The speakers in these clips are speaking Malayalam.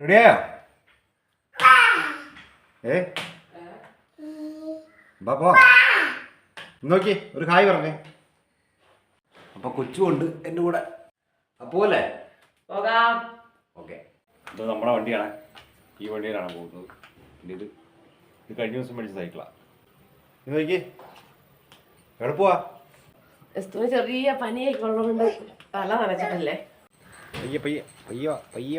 റെഡിയായോ ഏ? പോ നോക്കി ഒരു ഹായ് പറഞ്ഞേ. അപ്പൊ കൊച്ചുണ്ട് എന്റെ കൂടെ. അപ്പോലെ പോകാം. ഓക്കെ. ഇത് നമ്മുടെ വണ്ടിയാണ്. ഈ വണ്ടിയിലാണ് പോകുന്നത്. പിന്നെ ഇത് ഇത് കഴിഞ്ഞ ദിവസം മേടിച്ച സൈക്കിളാണ് ഇത് നോക്കി. എവിടെ പോവാ? ചെറിയ പനിയൊക്കെ ഉള്ളതുകൊണ്ട് തല നനച്ചിട്ടല്ലേ? പയ്യ പയ്യ പയ്യ വാ പയ്യെ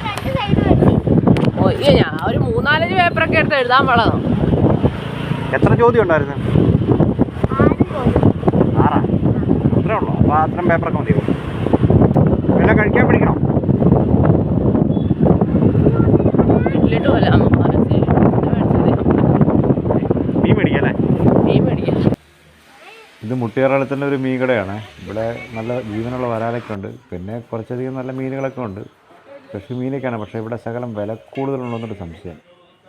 രണ്ട് സൈഡ് വെച്ച് ഓ ഈ ഞാൻ ഒരു മൂന്നാലഞ്ച് പേപ്പറൊക്കെ എടുത്ത് എഴുതാൻ പാടാം എത്ര ചോദ്യം ഉണ്ടായിരുന്നു? ആറാ അത്രേ ഉള്ളൂ? അപ്പോൾ അത്രയും പേപ്പറൊക്കെ മതിയോ? പിന്നെ കഴിക്കാൻ പഠിക്കണം മീൻ മേടിക്കല്ലേ മീൻ മേടിക്കാം. ഇത് മുട്ടിയാറാളത്തിന്റെ ഒരു മീൻ കടയാണ്. ഇവിടെ നല്ല ജീവനുള്ള വരാലൊക്കെ ഉണ്ട്. പിന്നെ കുറച്ചധികം നല്ല മീനുകളൊക്കെ ഉണ്ട്. ഫ്രഷ് മീനൊക്കെയാണ്. പക്ഷേ ഇവിടെ ശകലം വില കൂടുതലുണ്ടോന്നൊരു സംശയം.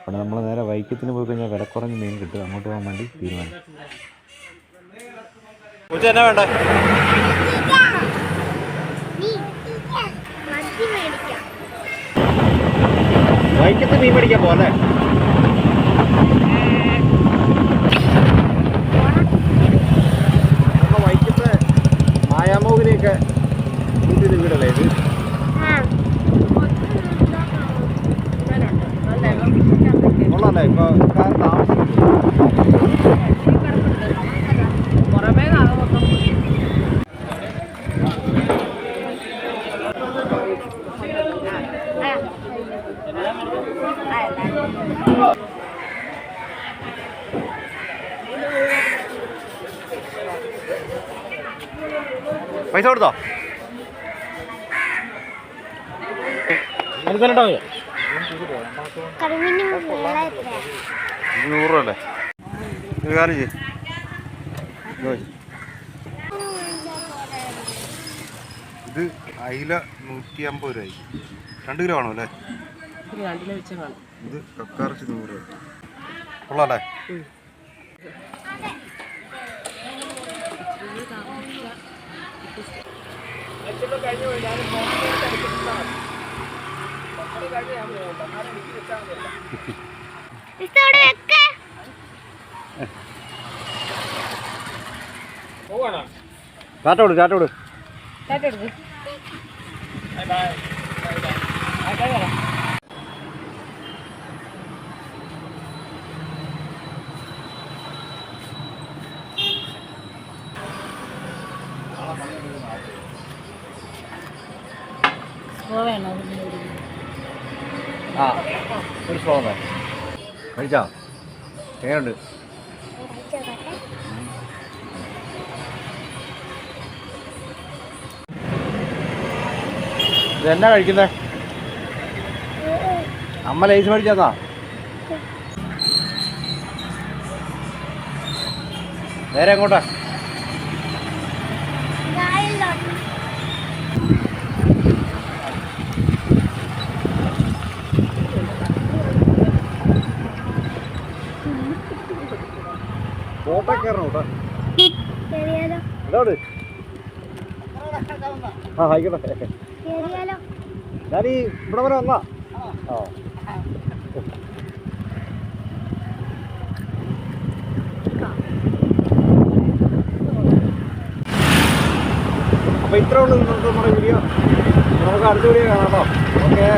അവിടെ നമ്മൾ നേരെ വൈക്കത്തിന് പോയി കഴിഞ്ഞാൽ വില കുറഞ്ഞ മീൻ കിട്ടും. അങ്ങോട്ട് പോകാൻ വേണ്ടി തീരുമാനിച്ചു. എന്നാ വേണ്ട? വൈക്കത്ത് മീൻ പിടിക്കാൻ പോലെ വൈക്കത്ത് മായാമോഹിനെയൊക്കെ കൂട്ടിയത് വീടല്ലേ ഇത്? കൊള്ളാല്ലേ ഇപ്പോൾ താമസിക്കുന്നു പൈസ കൊടുത്തോ? നൂറ് രൂപ അല്ലേ? ഒരു കാര്യം ചെയ്യ്. ഇത്. അയില നൂറ്റി അമ്പത് രൂപയായി. രണ്ട് കിലോ ആണോ അല്ലേ? ഒരു കിലോ വെച്ചാൽ കാണും ഇത് കക്കാറച്ചി നൂറ്. രൂപ കൊള്ളാല്ലേ ബൈ. ബൈ ബൈ ആ ചാറ്റ വിട് വേണോ? ആ ഒരു സ്ലോ കഴിച്ചോ? എങ്ങനെയുണ്ട്? ഇതെന്നാ കഴിക്കുന്നേ? അമ്മ ലൈസ് മേടിച്ചാ നേരെ എങ്ങോട്ടാ? കോട്ട കയറണം കേട്ടോ കേറിയാലോ. ഇതോട്. ആ ആയിക്കോട്ടെ. കേറിയാലോ. ഞാൻ ഈ ഇവിടെ വരെ വന്നാ. ആ. അപ്പോൾ ഇത്രേ ഉള്ളൂ നമ്മുടെ വീഡിയോ. നമുക്ക് അടുത്ത വീഡിയോ കാണാം ഓക്കെ.